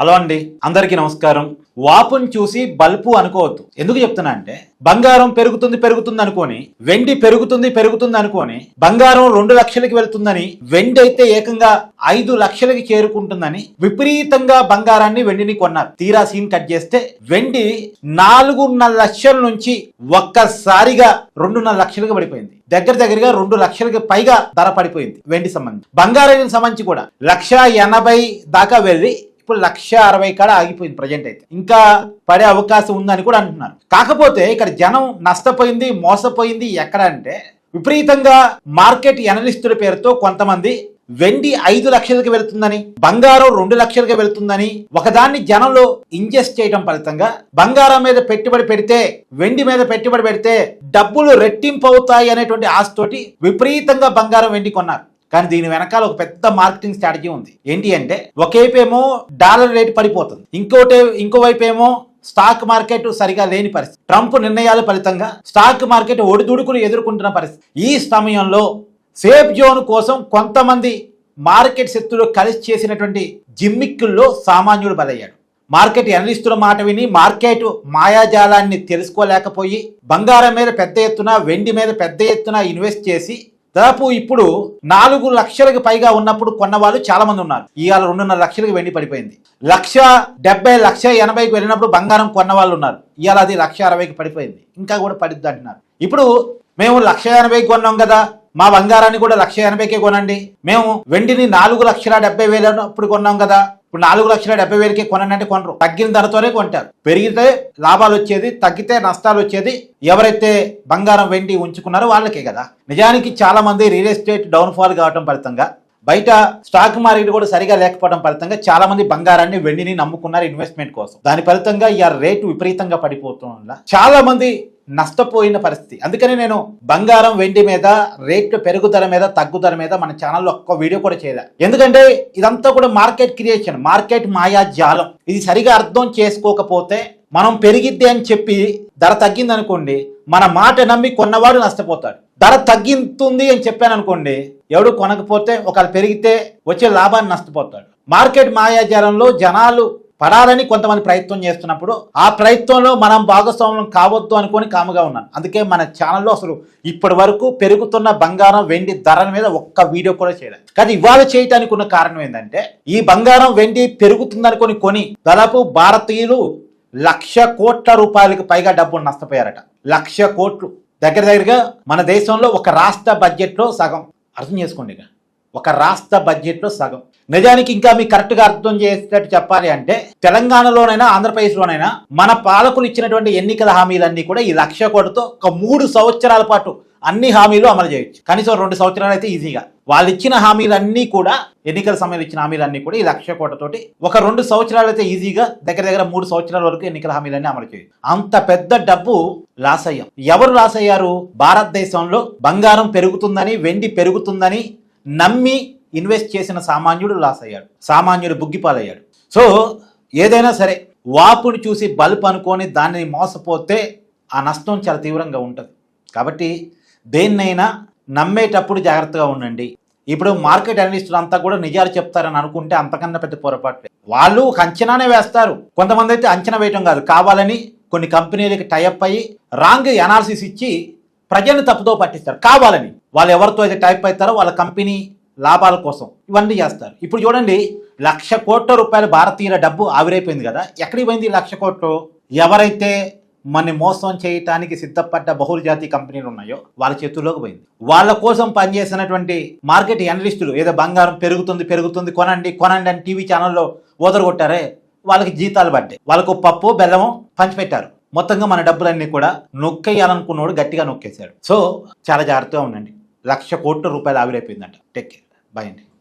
Hello అండి అందరికీ నమస్కారం. వాపును చూసి బల్పు అనుకోవద్దు. ఎందుకు చెప్తున్నా అంటే బంగారం పెరుగుతుంది పెరుగుతుంది అనుకోని వెండి పెరుగుతుంది పెరుగుతుంది అనుకోని బంగారం రెండు లక్షలకి వెళ్తుందని వెండి అయితే ఏకంగా ఐదు లక్షలకి చేరుకుంటుందని విపరీతంగా బంగారాన్ని వెండిని కొన్నారు. తీరా సీన్ కట్ చేస్తే వెండి నాలుగున్నర లక్షల నుంచి ఒక్కసారిగా రెండున్నర లక్షలుగా పడిపోయింది. దగ్గర దగ్గరగా రెండు లక్షలకి పైగా ధర పడిపోయింది వెండి సంబంధించి. బంగారానికి సంబంధించి కూడా లక్ష ఎనభై దాకా వెళ్ళి ఇప్పుడు లక్ష అరవై కాడ ఆగిపోయింది ప్రజెంట్ అయితే. ఇంకా పడే అవకాశం ఉందని కూడా అంటున్నారు. కాకపోతే ఇక్కడ జనం నష్టపోయింది మోసపోయింది ఎక్కడ అంటే విపరీతంగా మార్కెట్ ఎనలిస్టుల పేరుతో కొంతమంది వెండి ఐదు లక్షలకు వెళుతుందని బంగారం రెండు లక్షలకు వెళుతుందని ఒకదాన్ని జనంలో ఇంజెస్ట్ చేయడం ఫలితంగా బంగారం మీద పెట్టుబడి పెడితే వెండి మీద పెట్టుబడి పెడితే డబ్బులు రెట్టింపు అవుతాయి అనేటువంటి ఆశతోటి విపరీతంగా బంగారం వెండి కొన్నారు. కానీ దీని వెనకాల ఒక పెద్ద మార్కెటింగ్ స్ట్రాటజీ ఉంది. ఏంటి అంటే ఒకవైపు ఏమో డాలర్ రేటు పడిపోతుంది. ఇంకోటి ఇంకోవైపు ఏమో స్టాక్ మార్కెట్ సరిగా లేని పరిస్థితి. ట్రంప్ నిర్ణయాల ఫలితంగా స్టాక్ మార్కెట్ ఒడిదుడుకులు ఎదుర్కొంటున్న పరిస్థితి. ఈ సమయంలో సేఫ్ జోన్ కోసం కొంతమంది మార్కెట్ శక్తులు కలిసి చేసినటువంటి జిమ్మిక్కుల్లో సామాన్యుడు బలయ్యాడు. మార్కెట్ ఎనలిస్టుల మాట విని మార్కెట్ మాయాజాలాన్ని తెలుసుకోలేకపోయి బంగారం మీద పెద్ద ఎత్తున వెండి మీద పెద్ద ఎత్తున ఇన్వెస్ట్ చేసి దాదాపు ఇప్పుడు నాలుగు లక్షలకు పైగా ఉన్నప్పుడు కొన్న వాళ్ళు చాలా మంది ఉన్నారు. ఇవాళ రెండున్నర లక్షలకు వెండి పడిపోయింది. లక్ష డెబ్బై లక్ష ఎనభైకి వెళ్ళినప్పుడు బంగారం కొన్న వాళ్ళు ఉన్నారు. ఇవాళ అది లక్ష అరవైకి పడిపోయింది. ఇంకా కూడా పడిద్ది అంటున్నారు ఇప్పుడు మేము లక్ష ఎనభైకి కొన్నాం కదా. మా బంగారాన్ని కూడా లక్ష ఎనభైకే కొనండి. మేము వెండిని నాలుగు లక్షల డెబ్బై వేలప్పుడు కొన్నాం కదా. ఇప్పుడు నాలుగు లక్షల డెబ్బై వేలకే కొనండి అంటే కొనరు. తగ్గిన ధరతోనే కొంటారు. పెరిగితే లాభాలు వచ్చేది తగ్గితే నష్టాలు వచ్చేది ఎవరైతే బంగారం వెండి ఉంచుకున్నారో వాళ్ళకే కదా. నిజానికి చాలా మంది రియల్ ఎస్టేట్ డౌన్ ఫాల్ కావటం ఫలితంగా బయట స్టాక్ మార్కెట్ కూడా సరిగా లేకపోవడం ఫలితంగా చాలా మంది బంగారాన్ని వెండిని నమ్ముకున్నారు ఇన్వెస్ట్మెంట్ కోసం. దాని ఫలితంగా ఈ రేటు విపరీతంగా పడిపోవడం వల్ల చాలా మంది నష్టపోయిన పరిస్థితి. అందుకని నేను బంగారం వెండి మీద రేట్లు పెరుగుదల మీద తగ్గుదల మీద మన ఛానల్లో ఒక్క వీడియో కూడా చేయలే. ఎందుకంటే ఇదంతా కూడా మార్కెట్ క్రియేషన్ మార్కెట్ మాయా జాలం. ఇది సరిగా అర్థం చేసుకోకపోతే మనం పెరిగిద్ది అని చెప్పి ధర తగ్గింది అనుకోండి మన మాట నమ్మి కొన్నవాడు నష్టపోతాడు. ధర తగ్గింతుంది అని చెప్పాను అనుకోండి ఎవడు కొనకపోతే ఒకళ్ళు పెరిగితే వచ్చే లాభాన్ని నష్టపోతాడు. మార్కెట్ మాయాజాలంలో జనాలు పడాలని కొంతమంది ప్రయత్నం చేస్తున్నప్పుడు ఆ ప్రయత్నంలో మనం భాగస్వామ్యం కావద్దు అనుకొని కాముగా ఉన్నాను అందుకే మన ఛానల్లో అసలు ఇప్పటి వరకు పెరుగుతున్న బంగారం వెండి ధరల మీద ఒక్క వీడియో కూడా చేయలేదు. కానీ ఇవాళ చేయటానికి ఉన్న కారణం ఏంటంటే ఈ బంగారం వెండి పెరుగుతుందనుకొని కొని దాదాపు భారతీయులు లక్ష కోట్ల రూపాయలకు పైగా డబ్బులు నష్టపోయారట. లక్ష కోట్లు. దగ్గర దగ్గరగా మన దేశంలో ఒక రాష్ట్ర బడ్జెట్లో సగం. అర్థం చేసుకోండి ఇక. ఒక రాష్ట్ర బడ్జెట్లో సగం. నిజానికి ఇంకా మీకు కరెక్ట్గా అర్థం చేసేటట్టు చెప్పాలి అంటే తెలంగాణలోనైనా ఆంధ్రప్రదేశ్లోనైనా మన పాలకులు ఇచ్చినటువంటి ఎన్నికల హామీలన్నీ కూడా ఈ లక్ష కోటితో ఒక మూడు సంవత్సరాల పాటు అన్ని హామీలు అమలు చేయొచ్చు. కనీసం రెండు సంవత్సరాలు అయితే ఈజీగా. వాళ్ళు ఇచ్చిన హామీలన్నీ కూడా ఎన్నికల సమయంలో ఇచ్చిన హామీలన్నీ కూడా ఈ లక్ష కోటతోటి ఒక రెండు సంవత్సరాలు అయితే ఈజీగా దగ్గర దగ్గర మూడు సంవత్సరాల వరకు ఎన్నికల హామీలన్నీ అమలు చేయొచ్చు. అంత పెద్ద డబ్బు లాస్ అయ్యాం ఎవరు లాస్ అయ్యారు భారతదేశంలో బంగారం పెరుగుతుందని వెండి పెరుగుతుందని నమ్మి ఇన్వెస్ట్ చేసిన సామాన్యుడు లాస్ అయ్యాడు. సామాన్యుడు బుగ్గిపాలయ్యాడు. సో ఏదైనా సరే వాపుని చూసి బల్బ్ అనుకొని దాన్ని మోసపోతే ఆ నష్టం చాలా తీవ్రంగా ఉంటుంది. కాబట్టి దేన్నైనా నమ్మేటప్పుడు జాగ్రత్తగా ఉండండి. ఇప్పుడు మార్కెట్ అనలిస్టులు అంతా కూడా నిజాలు చెప్తారని అనుకుంటే అంతకన్నా పెద్ద పొరపాటు. వాళ్ళు ఒక అంచనానే వేస్తారు. కొంతమంది అయితే అంచనా వేయటం కాదు. కావాలని కొన్ని కంపెనీలకి టైఅప్ అయ్యి రాంగ్ అనాలిసిస్ ఇచ్చి ప్రజల్ని తప్పుదో పట్టిస్తారు. కావాలని. వాళ్ళు ఎవరితో అయితే టైప్ అవుతారో వాళ్ళ కంపెనీ లాభాల కోసం ఇవన్నీ చేస్తారు. ఇప్పుడు చూడండి లక్ష కోట్ల రూపాయల భారతీయుల డబ్బు ఆవిరైపోయింది కదా. ఎక్కడికి పోయింది లక్ష కోట్లు? ఎవరైతే మన మోసం చేయటానికి సిద్ధపడ్డ బహుళజాతి కంపెనీలు ఉన్నాయో వాళ్ళ చేతుల్లోకి పోయింది. వాళ్ళ కోసం పనిచేసినటువంటి మార్కెట్ అనలిస్టులు ఏదో బంగారం పెరుగుతుంది పెరుగుతుంది కొనండి కొనండి అని టీవీ ఛానల్లో ఓదరగొట్టారే వాళ్ళకి జీతాలు పడ్డాయి. వాళ్ళకు పప్పు బెల్లము పంచిపెట్టారు. మొత్తంగా మన డబ్బులన్నీ కూడా నొక్కేయాలనుకున్నోడు గట్టిగా నొక్కేశాడు. సో చాలా జాగ్రత్తగా ఉండండి. లక్ష కోట్ల రూపాయలు ఆవిరైపోయిందంట. టెక్ కేర్ బాయ్ అండి.